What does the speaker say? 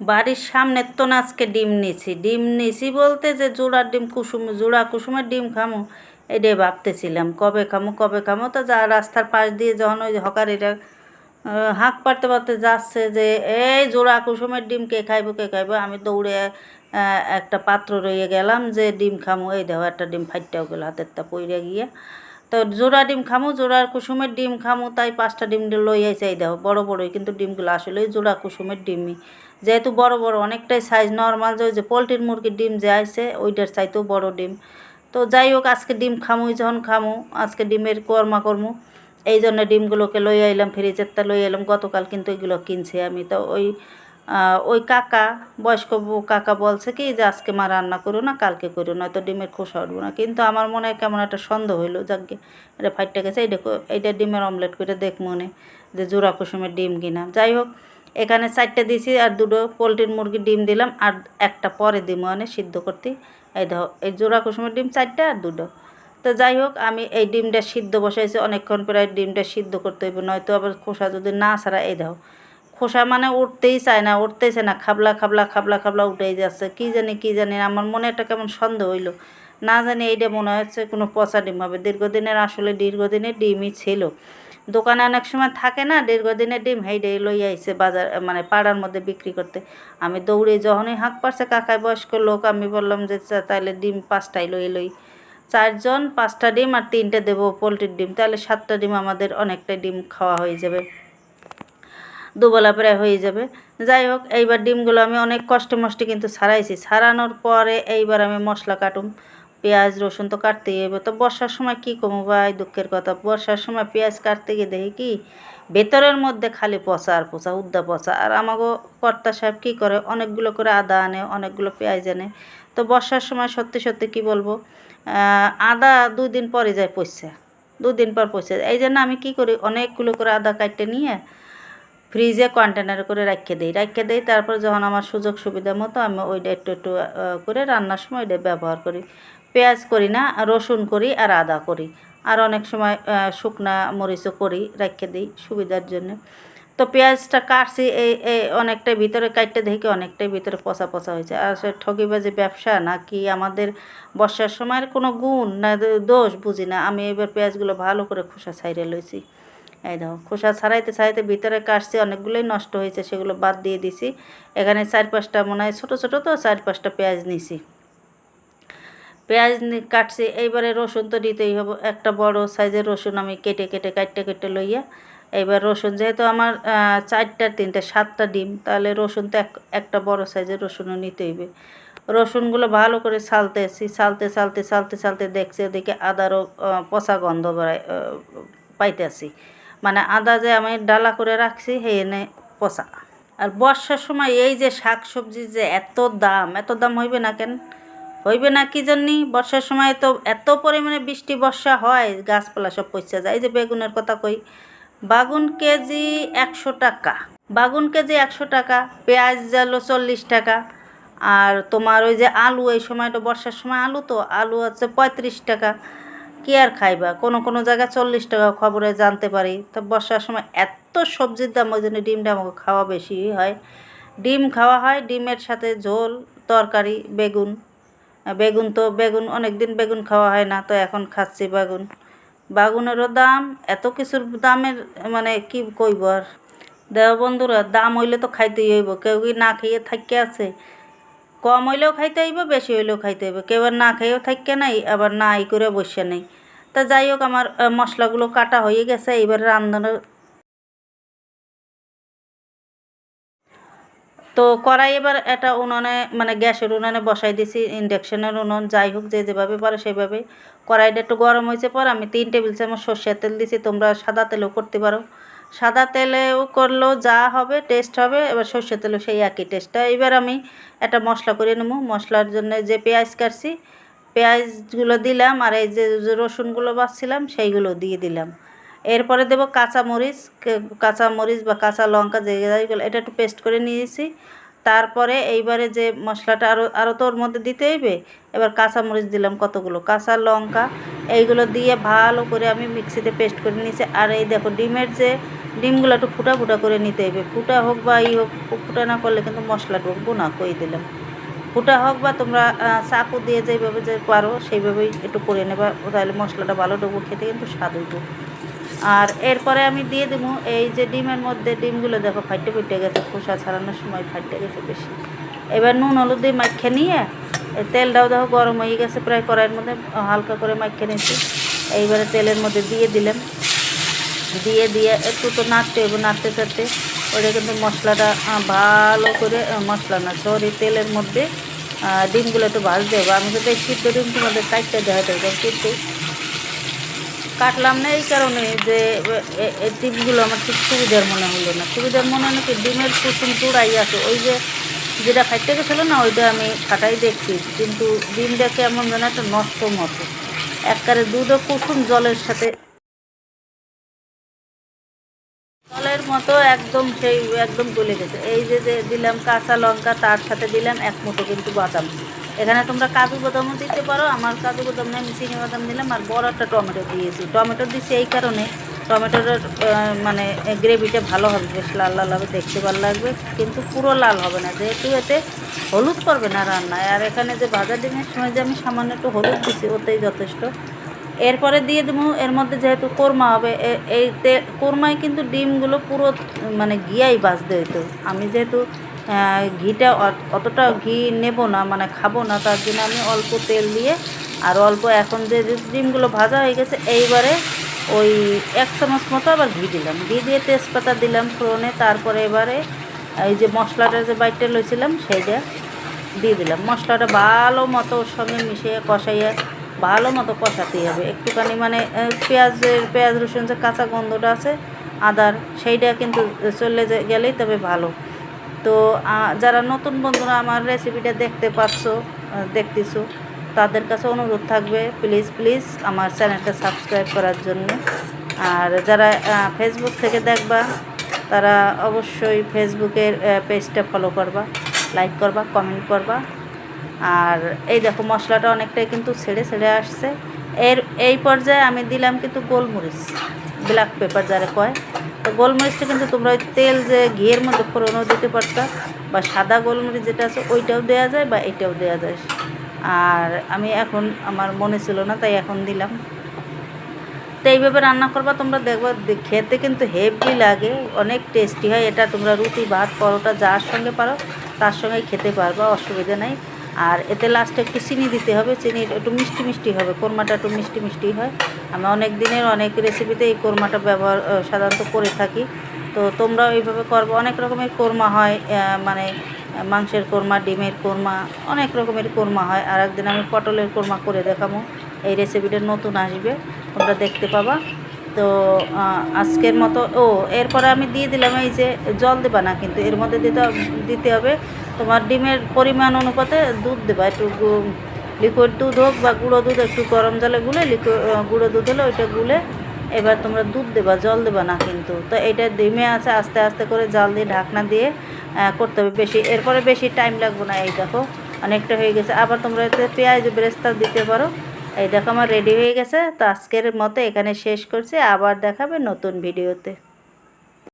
বাড়ির সামনের তো আজকে ডিম নিছি। ডিম নিছি বলতে যে জোড়ার ডিম কুসুম জোড়া কুসুমের ডিম খামো। এটাই ভাবতেছিলাম কবে খামো কবে খামো? তো যা রাস্তার পাশ দিয়ে যখন ওই হকারিরা আহ, হাঁক পারতে পারতে যাচ্ছে যে এই জোড়া কুসুমের ডিম কে খাইবো কে খাইবো? আমি দৌড়ে একটা পাত্র রয়ে গেলাম যে ডিম খামো এই দেখো একটা ডিম ফাইটটাও গেল হাতের তা পইরা গিয়া। তো জোড়া ডিম খামু, জোড়ার কুসুমের ডিম খামু, তাই পাঁচটা ডিম লই আইছে এই দেখো, বড় বড়ই কিন্তু ডিমগুলো আসলে জোড়া কুসুমের ডিমই। যেহেতু বড় বড়, অনেকটাই সাইজ নর্মাল যে ওই যে পোলট্রির মুরগির ডিম যে আইছে, ওইটার চাইতেও বড় ডিম। তো যাই হোক, আজকে ডিম খামুই, যখন খামু, আজকে ডিমের কর্মা করমু, এই জন্য ডিমগুলোকে লই আইলাম, ফ্রিজেরটা লই আইলাম, গতকাল কিন্তু এগুলো কিনছি আমি। তো ওই ওই কাকা, বয়স্ক কাকা বলছে কি যে, আজকে মা রান্না করো না, কালকে করো নয়তো ডিমের খোসা উঠবো না। কিন্তু আমার মনে হয় কেমন একটা সন্দেহ হইল যাকে এটা ফাইটটা গেছে, এইটা এইটা ডিমের অমলেট করে দেখ মনে যে, জোড়া কুসুমের ডিম কিনা। যাই হোক, এখানে চারটে দিছি আর দুটো পোলট্রির মুরগির ডিম দিলাম আর একটা পরে দিম মানে সিদ্ধ করতে। এই দেখো, এই জোড়া কুসুমের ডিম চারটা আর দুটো। তো যাই হোক, আমি এই ডিমটা সিদ্ধ বসাইছি, অনেকক্ষণ প্রায় ডিমটা সিদ্ধ করতে হইব, নয়তো আবার খোসা যদি না ছাড়া, এই দেখো খোসা মানে উঠতেই চায় না, উঠতেছে না, খাবলা খাবলা খাবলা খাবলা উঠেই যাচ্ছে। কি জানি কি জানি, আমার মনে একটা কেমন সন্দেহ হইল। না জানি এইটা মনে হচ্ছে কোনো পচা ডিম হবে। দীর্ঘদিনের আসলে দীর্ঘদিনের ডিমই ছিল। দোকানে অনেক সময় থাকে না, দীর্ঘদিনের ডিম হেইডে লই আইছে বাজার মানে পাড়ার মধ্যে বিক্রি করতে। আমি দৌড়ে যখনই হাঁক পারছে কাকায় বয়স্ক লোক, আমি বললাম যে তাহলে ডিম পাঁচটাই লই লই। চারজন, পাঁচটা ডিম আর তিনটে দেবো পোলট্রির ডিম। তাহলে সাতটা ডিম আমাদের অনেকটাই ডিম খাওয়া হয়ে যাবে। দুবেলা প্রায় হয়ে যাবে। যাই হোক, এইবার ডিমগুলো আমি অনেক কষ্টে মষ্টে কিন্তু ছাড়াইছি। ছাড়ানোর পরে এইবার আমি মশলা কাটুম। পেঁয়াজ, রসুন তো কাটতেই হবে। তো বর্ষার সময় কি কমু ভাই? দুঃখের কথা। বর্ষার সময় পেঁয়াজ কাটতে গিয়ে দেখি কি, ভেতরের মধ্যে খালি পচা আর পচা, উদ্দা পচা। আর আমাকে কর্তা সাহেব কী করে? অনেকগুলো করে আদা আনে, অনেকগুলো পেঁয়াজ আনে। তো বর্ষার সময় সত্যি সত্যি কি বলব আদা দুই দিন পরে যায় পচছে। দুদিন পর পচে যায় এই জন্য আমি কী করি, অনেকগুলো করে আদা কাটতে নিয়ে ফ্রিজে কন্টেনার করে রাখিয়ে দিই। রাখিয়ে দিই, তারপর যখন আমার সুযোগ সুবিধা মতো আমি ওইটা একটু একটু করে রান্নার সময় ওইটা ব্যবহার করি। পেঁয়াজ করি না রসুন করি আর আদা করি। আর অনেক সময় শুকনা মরিচও করি রাখিয়ে দিই সুবিধার জন্য। তো পেঁয়াজটা কাটছি, এই এই অনেকটাই ভিতরে কাটতে দেখি, অনেকটাই ভিতরে পচা পচা হয়েছে। আর সে ঠকিবাজি ব্যবসা না কি আমাদের বর্ষার সময়ের কোনো গুণ, না দোষ, বুঝি না। আমি এবার পেঁয়াজগুলো ভালো করে খোসা ছাইড়ে লইছি। এই দেখো, খোসা ছাড়াইতে ছাড়াইতে ভিতরে কাটছি অনেকগুলোই নষ্ট হয়েছে, সেগুলো বাদ দিয়ে দিছি। এখানে চার পাঁচটা মনে হয় ছোটো ছোটো তো, চার পাঁচটা পেঁয়াজ নিছি। পেঁয়াজ কাটছি, এইবারে রসুন তো দিতেই হবে, একটা বড় সাইজের রসুন আমি কেটে কেটে কাটতে কেটে লইয়া, এইবার রসুন যেহেতু আমার চারটা, তিনটে, সাতটা ডিম, তাহলে রসুন তো এক, একটা বড় সাইজের রসুনও নিতে হইবে। রসুনগুলো ভালো করে ছালতেছি ছালতে ছালতে ছালতে ছালতে দেখছি, ওদিকে আদারও পচা গন্ধ পাইতেছি। মানে আদা যে আমি ডালা করে রাখছি হে এনে পচা। আর বর্ষার সময় এই যে শাক সবজির যে এত দাম এত দাম হইবে না কেন? হইবে না কি জানি বর্ষার সময় তো এত পরিমাণে বৃষ্টি, বর্ষা হয়, গাছপালা সব পচে যায়। এই যে বেগুনের কথা কই, বাগুন কেজি একশো টাকা। বাগুন কেজি একশো টাকা, পেঁয়াজ জালো চল্লিশ টাকা। আর তোমার ওই যে আলু, এই সময়টা বর্ষার সময় আলু তো, আলু আছে পঁয়ত্রিশ টাকা। কি আর খাইবা? কোনো কোনো জায়গায় চল্লিশ টাকা খবরে জানতে পারি। তো বর্ষার সময় এত সবজির দাম, ওই জন্য ডিমটা আমাকে খাওয়া বেশি হয়। ডিম খাওয়া হয়, ডিমের সাথে ঝোল, তরকারি, বেগুন। বেগুন তো বেগুন অনেক দিন বেগুন খাওয়া হয় না, তো এখন খাচ্ছি বেগুন। বাগুনেরও দাম, এত কিছুর দামের মানে কি কইব আর? দেহ বন্ধুরা, দাম হইলে তো খাইতেই হইব, কেউ কি না খেয়ে থাকতে আছে? কম হইলেও খাইতে হইব, বেশি হইলেও খাইতে হইব। কেউ না খেয়েও থাকতে নাই, আবার না ই করে বসে নেই। তা যাই হোক, আমার মশলাগুলো কাটা হয়ে গেছে এবার রান্নার তো কড়াই এবার এটা উনুনে মানে গ্যাসের উনুনে বসাই দিছি, ইন্ডাকশনের উনুন, যাই হোক, যে যেভাবে পারে সেভাবে। কড়াইটা একটু গরম হয়েছে পর আমি তিন টেবিল চামচ সর্ষের তেল দিছি, তোমরা সাদা তেলও করতে পারো। সাদা তেলেও করলেও যা হবে টেস্ট হবে, এবার সর্ষের তেলেও সেই একই টেস্টটা এবার আমি একটা মশলা করে নেব। মশলার জন্য যে পেঁয়াজ কাটছি, পেঁয়াজগুলো দিলাম আর এই যে রসুনগুলো বাছছিলাম সেইগুলো দিয়ে দিলাম। এরপরে দেবো কাঁচা মরিচ কাঁচা মরিচ বা কাঁচা লঙ্কা, যে এটা একটু পেস্ট করে নিয়েছি। তারপরে এইবারে যে মশলাটা আরও আরও তো ওর মধ্যে দিতে হইবে, এবার কাঁচা মরিচ দিলাম কতগুলো? কাঁচা লঙ্কা, এইগুলো দিয়ে ভালো করে আমি মিক্সিতে পেস্ট করে নিয়েছি। আর এই দেখো ডিমের যে ডিমগুলো একটু ফুটা ফুটা করে নিতে হবে ফুটা হোক বা ই হোক ফুটা না করলে কিন্তু মশলা ঢুকবো না কই দিলাম। ফুটা হোক বা তোমরা চাকু দিয়ে যেভাবে যে পারো, সেইভাবেই একটু করে নেবা, তাহলে মশলাটা ভালো ঢুকবো, খেতে কিন্তু স্বাদ হইব। আর এরপরে আমি দিয়ে দেবো এই যে ডিমের মধ্যে ডিমগুলো দেখো ফাইটে ফুটে গেছে, খোসা ছাড়ানোর সময় ফাইটে গেছে বেশি। এবার নুন হলুদ দিয়ে মাখিয়ে নিয়ে তেলটাও দেখো গরম হয়ে গেছে, প্রায় কড়াইয়ের মধ্যে হালকা করে মাখিয়ে নিয়েছি। এইবারে তেলের মধ্যে দিয়ে দিলাম। দিয়ে দিয়ে একটু তো নাড়তে হবে, নাড়তে, চাড়তে। ওটা কিন্তু মশলাটা ভালো করে মশলা না, সরি, তেলের মধ্যে ডিমগুলো একটু ভাজতে হবে। আমি কিন্তু এই সিদ্ধ ডিম তোমাদের কাটতে দেওয়া দেবো কিন্তু কাটলাম না এই কারণে যে এই ডিমগুলো আমার ঠিক সুবিধার মনে হলো না। সুবিধার মনে হলো কি ডিমের কুসুম চুড়াই আছে, ওই যে যেটা খাইতে গেছিল না, ওইটা আমি খাটাই দেখছি, কিন্তু ডিমটাকে এমন যেন একটা নষ্ট মতো। একবারে দুধও কুসুম জলের সাথে জলের মতো একদম সেই, একদম গলে গেছে। এই যে যে দিলাম কাঁচা লঙ্কা, তার সাথে দিলাম এক মুঠো কিন্তু বাদাম। এখানে তোমরা কাজু বাদামও দিতে পারো, আমার কাজু বাদাম নেই আমি চিনি বাদাম দিলাম, আর বড় একটা টমেটো দিয়েছি। টমেটো দিয়েছি এই কারণে টমেটোর মানে গ্রেভিটা ভালো হবে, বেশ লাল লাল হবে, দেখতে ভালো লাগবে, কিন্তু পুরো লাল হবে না। যেহেতু এতে হলুদ করবে না রান্নায়, আর এখানে যে ভাজা ডিমের সময় যে আমি সামান্য একটু হলুদ দিচ্ছি ওতেই যথেষ্ট। এরপরে দিয়ে দেবো, এর মধ্যে যেহেতু কোরমা হবে এই তে, কোরমায় কিন্তু ডিমগুলো পুরো মানে ঘিয়াই বাজতে হইতো। আমি যেহেতু ঘিটা অত- অতটা ঘি নেব না মানে খাব না, তার জন্য আমি অল্প তেল দিয়ে, আর অল্প এখন যে যে ডিমগুলো ভাজা হয়ে গেছে, এইবারে ওই এক চামচ মতো আবার ঘি দিলাম। ঘি দিয়ে তেজপাতা দিলাম ফোড়নে, তারপরে এবারে এই যে মশলাটা যে বাইটটা লইছিলাম, সেইটা দিয়ে দিলাম। মশলাটা ভালো মতো ওর সঙ্গে মিশিয়ে, কষাইয়ে ভালো মতো কষাতেই হবে। একটুখানি মানে পেঁয়াজের, পেঁয়াজ রসুন যে কাঁচা গন্ধটা আছে, আদার, সেইটা কিন্তু চলে গেলেই তবে ভালো। তো যারা নতুন বন্ধুরা আমার রেসিপিটা দেখতে পাচ্ছ দেখতেছো, তাদের কাছে অনুরোধ থাকবে প্লিজ প্লিজ আমার চ্যানেলটা সাবস্ক্রাইব করার জন্য। আর যারা ফেসবুক থেকে দেখবা, তারা অবশ্যই ফেসবুকের পেজটা ফলো করবা লাইক করবা কমেন্ট করবা। আর এই দেখো মশলাটা অনেকটাই কিন্তু ছেড়ে ছেড়ে আসছে। এর এই পর্যায়ে আমি দিলাম কিন্তু গোলমরিচ ব্ল্যাক পেপার যারা কয়। তো গোলমরিচটা কিন্তু তোমরা ওই তেল যে ঘিয়ের মধ্যে ফোড়নও দিতে পারতা, বা সাদা গোলমরিচ যেটা আছে ওইটাও দেওয়া যায় বা এটাও দেওয়া যায়। আর আমি এখন, আমার মনে ছিল না, তাই এখন দিলাম। তো এইভাবে রান্না করবা, তোমরা দেখবা খেতে কিন্তু হেভি লাগে, অনেক টেস্টি হয়। এটা তোমরা রুটি, ভাত, পরোটা, যার সঙ্গে পারো, তার সঙ্গে খেতে পারবা, অসুবিধা নেই। আর এতে লাস্টে একটু চিনি দিতে হবে, চিনি একটু মিষ্টি মিষ্টি হবে, কোরমাটা একটু মিষ্টি মিষ্টি হয়। আমি অনেক দিনের অনেক রেসিপিতে এই কোরমাটা ব্যবহার সাধারণত করে থাকি। তো তোমরাও এইভাবে করব। অনেক রকমের কোরমা হয় মানে মাংসের কোরমা, ডিমের কোরমা, অনেক রকমের কোরমা হয়। আর একদিন আমি পটলের কোরমা করে দেখাবো। এই রেসিপিটা নতুন আসবে, তোমরা দেখতে পাবা। তো আজকের মতো, ও, এরপরে আমি দিয়ে দিলাম এই যে জল দেবা না, কিন্তু এর মধ্যে দিতে দিতে হবে তোমার ডিমের পরিমাণ অনুপাতে দুধ দেবা, একটু লিকুইড দুধ হোক বা গুঁড়ো দুধ, একটু গরম জলে গুলে গুঁড়ো দুধ হলে ওইটা গুলে এবার তোমরা দুধ দেবা, জল দেবা না কিন্তু। তো এটা ডিমে আছে, আস্তে আস্তে করে জাল দিয়ে ঢাকনা দিয়ে করতে হবে বেশি। এরপরে বেশি টাইম লাগবে না, এই দেখো, অনেকটা হয়ে গেছে। আবার তোমরা এতে পেঁয়াজ বেরেস্তা দিতে পারো। এই দেখো আমার রেডি হয়ে গেছে। তো আজকের মতো এখানে শেষ করছি। আবার দেখাবে নতুন ভিডিওতে